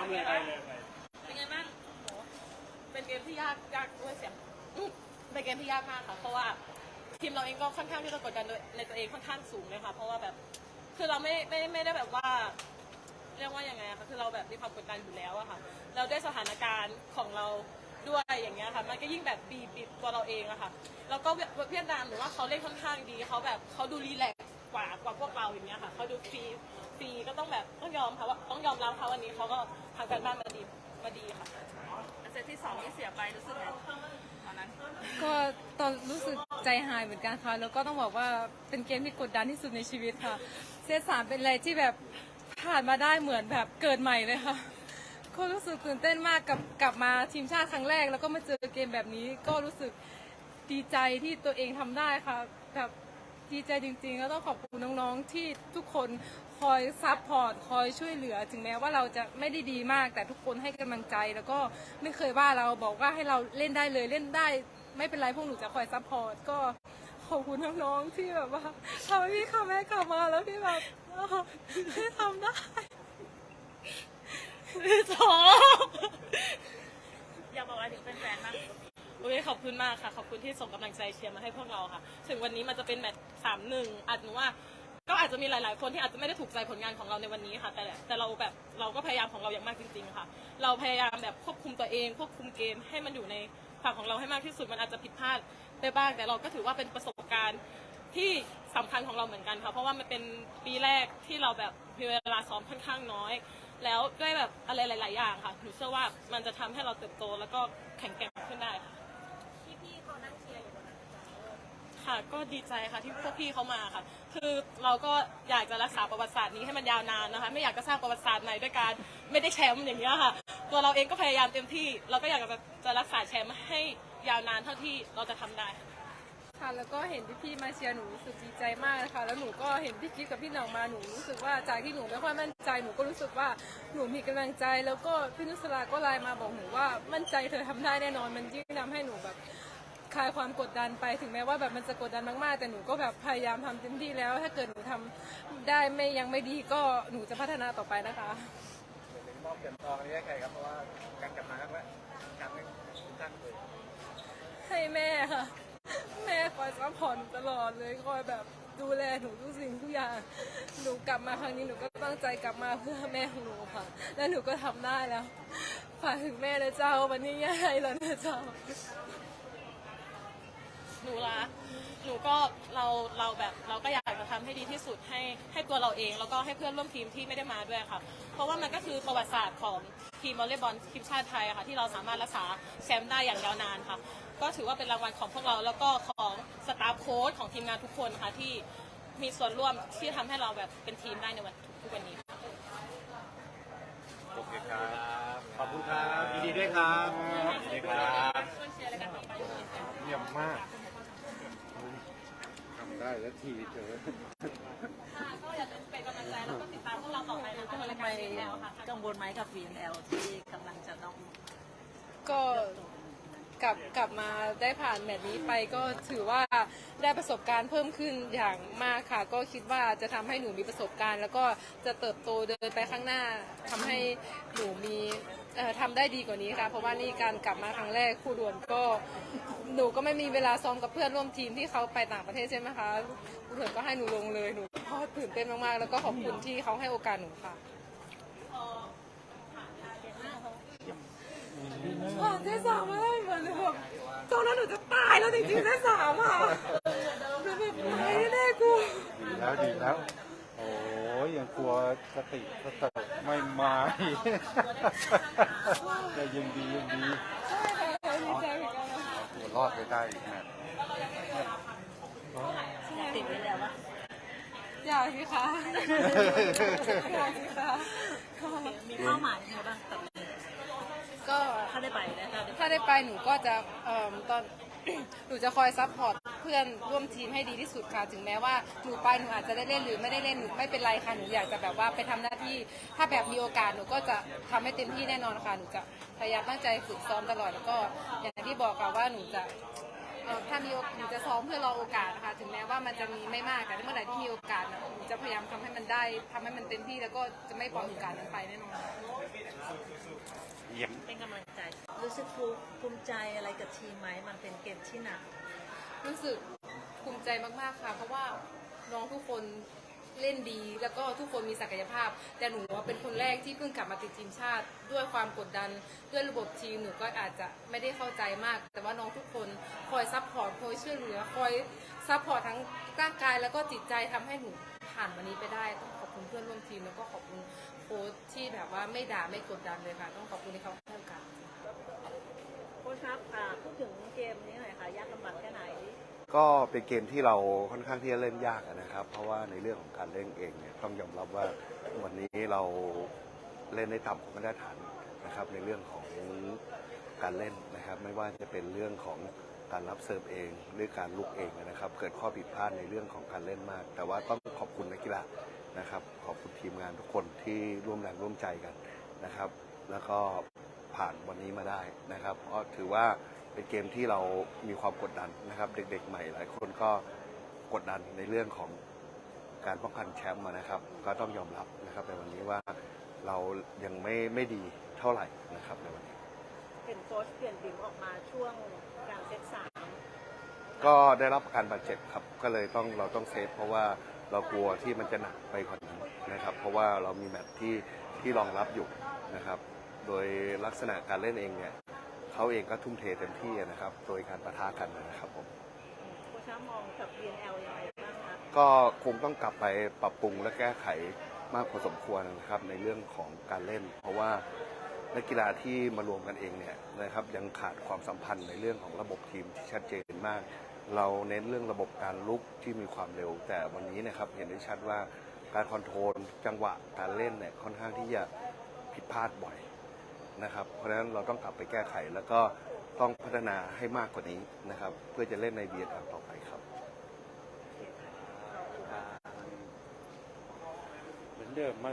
เอาเลยไปเลยไปเป็นไงบ้างโหเป็นเกมที่ยากยากด้วยเสียงอื้อเป็นเกมที่ยากมากค่ะ เพราะว่าทีมเราเองก็ค่อนข้างที่จะกดดันโดยในตัวเองค่อนข้างสูงเลยค่ะ เพราะว่าแบบคือเราไม่ไม่ไม่ได้แบบว่า เรียกว่ายังไงอะคะคือเราแบบมีความกดดันอยู่แล้วอะค่ะ เราด้วยสถานการณ์ของเราด้วยอย่างเงี้ยค่ะ มันก็ยิ่งแบบบีบบีบตัวเราเองอะค่ะ แล้วก็เวียดนามหรือว่าเขาเล่นค่อนข้างดีเขาแบบเขาดูรีแลก กว่ากว่าพวกเราอย่างเงี้ยค่ะเขาดูฟรีฟรีก็ต้องแบบต้องยอมค่ะว่าต้องยอมรับค่ะวันนี้เขาก็ทำการบ้านมาดีมาดีค่ะเซตที่สองที่เสียไปรู้สึกไงตอนนั้นก็ตอนรู้สึกใจหายเหมือนกันค่ะ แล้วก็ต้องบอกว่าเป็นเกมที่กดดันที่สุดในชีวิตค่ะ เซตสามเป็นอะไรที่แบบผ่านมาได้เหมือนแบบเกิดใหม่เลยค่ะก็รู้สึกตื่นเต้นมากกับกลับมาทีมชาติครั้งแรก แล้วก็มาเจอเกมแบบนี้ก็รู้สึกดีใจที่ตัวเองทำได้ค่ะแบบ ดีใจจริงๆแล้วต้องขอบคุณน้องๆ ที่ทุกคนคอยซัพพอร์ตคอยช่วยเหลือ ถึงแม้ว่าเราจะไม่ได้ดีมาก แต่ทุกคนให้กำลังใจ แล้วก็ไม่เคยว่าเราบอกว่าให้เราเล่นได้เลยเล่นได้ ไม่เป็นไรพวกหนูจะคอยซัพพอร์ตก็ขอบคุณน้องๆ ที่แบบว่าทำให้พี่ค่ะแม่กลับมาแล้วพี่แบบให้ทำได้ท้ออยากบอกอะไรถึงแฟนๆบ้าง โอเคขอบคุณมากค่ะ ขอบคุณที่ส่งกำลังใจเชียร์มาให้พวกเราค่ะ ถึงวันนี้มันจะเป็นแมตช์สามหนึ่งอาจหนูว่าก็อาจจะมีหลาย ๆ คนที่อาจจะไม่ได้ถูกใจผลงานของเราในวันนี้ค่ะ แต่แต่เราแบบเราก็พยายามของเราอย่างมากจริง ๆ ค่ะ เราพยายามแบบควบคุมตัวเองควบคุมเกมให้มันอยู่ในฝั่งของเราให้มากที่สุดมันอาจจะผิดพลาดไปบ้าง แต่เราก็ถือว่าเป็นประสบการณ์ที่สำคัญของเราเหมือนกันค่ะเพราะว่ามันเป็นปีแรกที่เราแบบมีเวลาซ้อมค่อนข้างน้อย แล้วด้วยแบบอะไรหลาย ๆ อย่างค่ะหนูเชื่อว่ามันจะทำให้เราเติบโตแล้วก็แข็งแกร่งขึ้นได้ค่ะ เขานั่งเชียร์อยู่ตรงนั้นค่ะก็ดีใจค่ะที่พวกพี่เขามาค่ะ คือเราก็อยากจะรักษาประวัติศาสตร์นี้ให้มันยาวนานนะคะ ไม่อยากจะสร้างประวัติศาสตร์ใหม่ด้วยการไม่ได้แชมป์อย่างเงี้ยค่ะ ตัวเราเองก็พยายามเต็มที่ เราก็อยากจะจะรักษาแชมป์ให้ยาวนานเท่าที่เราจะทำได้ค่ะแล้วก็เห็นพี่ๆมาเชียร์หนูรู้สึกดีใจมากเลยค่ะแล้วหนูก็เห็นพี่กิ๊กกับพี่หน่องมาหนูรู้สึกว่าจากที่หนูไม่ค่อยมั่นใจหนูก็รู้สึกว่าหนูมีกำลังใจ แล้วก็พี่นุสราก็ไลน์มาบอกหนูว่ามั่นใจเธอทำได้แน่นอนมันยิ่งทำให้หนูแบบ คลายความกดดันไปถึงแม้ว่าแบบมันจะกดดันมากๆ แต่หนูก็แบบพยายามทำเต็มที่แล้ว ถ้าเกิดหนูทำได้ไม่ยังไม่ดีก็หนูจะพัฒนาต่อไปนะคะถึงมอบเหรียญทองอันนี้ให้ใครครับเพราะว่าการกลับมาครั้งแรกการไม่ทุกท่านเลยให้แม่ค่ะแม่คอยซัพพอร์ตหนูตลอดเลยคอยแบบดูแลหนูทุกสิ่งทุกอย่างหนูกลับมาครั้งนี้หนูก็ตั้งใจกลับมาเพื่อแม่ของหนูค่ะ และหนูก็ทำได้แล้วฝากถึงแม่นะเจ้าวันนี้ย่ายแล้วนะเจ้า หนูละหนูก็เราเราแบบเราก็อยากจะทำให้ดีที่สุดให้ให้ตัวเราเองแล้วก็ให้เพื่อนร่วมทีมที่ไม่ได้มาด้วยค่ะ เพราะว่ามันก็คือประวัติศาสตร์ของทีมวอลเลย์บอลทีมชาติไทยอะค่ะที่เราสามารถรักษาแชมป์ได้อย่างยาวนานค่ะ ก็ถือว่าเป็นรางวัลของพวกเราแล้วก็ของสตาฟโค้ชของทีมงานทุกคนค่ะที่มีส่วนร่วมที่ทำให้เราแบบเป็นทีมได้ในวันทุกวันนี้ค่ะโอเคครับ ขอบคุณครับยินดีด้วยครับยินดีครับช่วยเชียร์รายการต่อไปด้วยค่ะเยี่ยมมากทำ ได้แล้วทีเจอก็อย่าลืมเป็นกำลังใจแล้วก็ติดตามพวกเราต่อไปนะคะในรายการทีมแล้วค่ะกังวลไหมกับ VNL ที่กำลังจะน้องก็กลับกลับมาได้ผ่านแมตช์นี้ไปก็ถือว่าได้ประสบการณ์เพิ่มขึ้นอย่างมากค่ะ ก็คิดว่าจะทำให้หนูมีประสบการณ์ แล้วก็จะเติบโตเดินไปข้างหน้าทำให้หนูมี ทำได้ดีกว่านี้ค่ะ เพราะว่านี่การกลับมาครั้งแรกคู่ด่วนก็หนูก็ไม่มีเวลาซ้อมกับเพื่อนร่วมทีมที่เขาไปต่างประเทศใช่ไหมคะคู่ด่วนก็ให้หนูลงเลยหนูก็ตื่นเต้นมากๆ แล้วก็ขอบคุณที่เขาให้โอกาสหนูค่ะผ่านได้สามมาได้เหมือนแบบตอนนั้นหนูจะตายแล้วจริงๆได้สามอะหนูแบบตายแน่ๆกูดีแล้วดีแล้ว โอ้ยยังกลัวสติสติไม่มาอีก แต่ยังดียังดีเอาตัวรอดไปได้อีกนะติดไว้แล้วว่าอยากสิคะอยากสิคะมีเป้าหมายยังไงบ้างกับก็ถ้าได้ไปนะถ้าได้ไปหนูก็จะเอ่อตอน หนูจะคอยซัพพอร์ต พื่อนร่วมทีมให้ดีที่สุดค่ะ ถึงแม้ว่าหนูไปหนูอาจจะได้เล่นหรือไม่ได้เล่นหนูไม่เป็นไรค่ะหนูอยากจะแบบว่าไปทำหน้าที่ ถ้าแบบมีโอกาสหนูก็จะทำให้เต็มที่แน่นอนค่ะหนูจะพยายามตั้งใจฝึกซ้อมตลอดแล้วก็อย่างที่บอกค่ะว่าหนูจะเอ่อถ้ามีโอกหนูจะซ้อมเพื่อรอโอกาสนะคะถึงแม้ว่ามันจะมีไม่มากแต่เมื่อไหร่ที่มีโอกาสนะหนูจะพยายามทำให้มันได้ทำให้มันเต็มที่แล้วก็จะไม่ปล่อยโอกาสนั้นไปแน่นอนรู้สึกภูภูมิใจอะไรกับทีมไหมมันเป็นเกมที่หนัก รู้สึกภูมิใจมากๆค่ะ เพราะว่าน้องทุกคนเล่นดี แล้วก็ทุกคนมีศักยภาพ แต่หนูว่าเป็นคนแรกที่เพิ่งกลับมาติดทีมชาติ ด้วยความกดดันด้วยระบบทีมหนูก็อาจจะไม่ได้เข้าใจมาก แต่ว่าน้องทุกคนคอยซัพพอร์ตคอยช่วยเหลือคอยซัพพอร์ตทั้งร่างกายแล้วก็จิตใจทำให้หนูผ่านวันนี้ไปได้ต้องขอบคุณเพื่อนร่วมทีมแล้วก็ขอบคุณโค้ชที่แบบว่าไม่ด่าไม่กดดันเลยค่ะ ต้องขอบคุณที่เขาให้โอกาส ค้ชครับอ่าพูดถึงเกมนี้หน่อยค่ะยากลำบากแค่ไหน ก็เป็นเกมที่เราค่อนข้างที่จะเล่นยากนะครับ เพราะว่าในเรื่องของการเล่นเองเนี่ยต้องยอมรับว่าวันนี้เราเล่นได้ต่ำกว่ามาตรฐานนะครับ ในเรื่องของการเล่นนะครับ ไม่ว่าจะเป็นเรื่องของการรับเซิร์ฟเองหรือการลุกเองนะครับ เกิดข้อผิดพลาดในเรื่องของการเล่นมาก แต่ว่าต้องขอบคุณนักกีฬานะครับ ขอบคุณทีมงานทุกคนที่ร่วมแรงร่วมใจกันนะครับ แล้วก็ ผ่านวันนี้มาได้นะครับเพราะถือว่าเป็นเกมที่เรามีความกดดันนะครับ เด็กๆใหม่หลายคนก็กดดันในเรื่องของการป้องกันแชมป์มานะครับ ก็ต้องยอมรับนะครับในวันนี้ว่าเรายังไม่ไม่ดีเท่าไหร่นะครับในวันนี้เห็นโค้ชเปลี่ยนบิมออกมาช่วงกลางเซตสามก็ได้รับการบาดเจ็บครับ ก็เลยต้องเราต้องเซฟเพราะว่าเรากลัวที่มันจะหนักไปกว่านี้นะครับ เพราะว่าเรามีแมตช์ที่ที่รองรับอยู่นะครับ โดยลักษณะการเล่นเองเนี่ยเขาเองก็ทุ่มเทเต็มที่นะครับ โดยการประทะกันนะครับผมโค้ชมองกับ BNL ยังไงบ้างคะก็คงต้องกลับไปปรับปรุงและแก้ไขมากพอสมควรนะครับในเรื่องของการเล่น เพราะว่านักกีฬาที่มารวมกันเองเนี่ยนะครับยังขาดความสัมพันธ์ในเรื่องของระบบทีมที่ชัดเจนมาก เราเน้นเรื่องระบบการลุกที่มีความเร็ว แต่วันนี้นะครับเห็นได้ชัดว่าการคอนโทรลจังหวะการเล่นเนี่ยค่อนข้างที่จะผิดพลาดบ่อย นะครับ เพราะฉะนั้นเราต้องกลับไปแก้ไขแล้วก็ต้องพัฒนาให้มากกว่านี้นะครับ เพื่อจะเล่นในเบียดต่อไปครับ เหมือนเดิมมา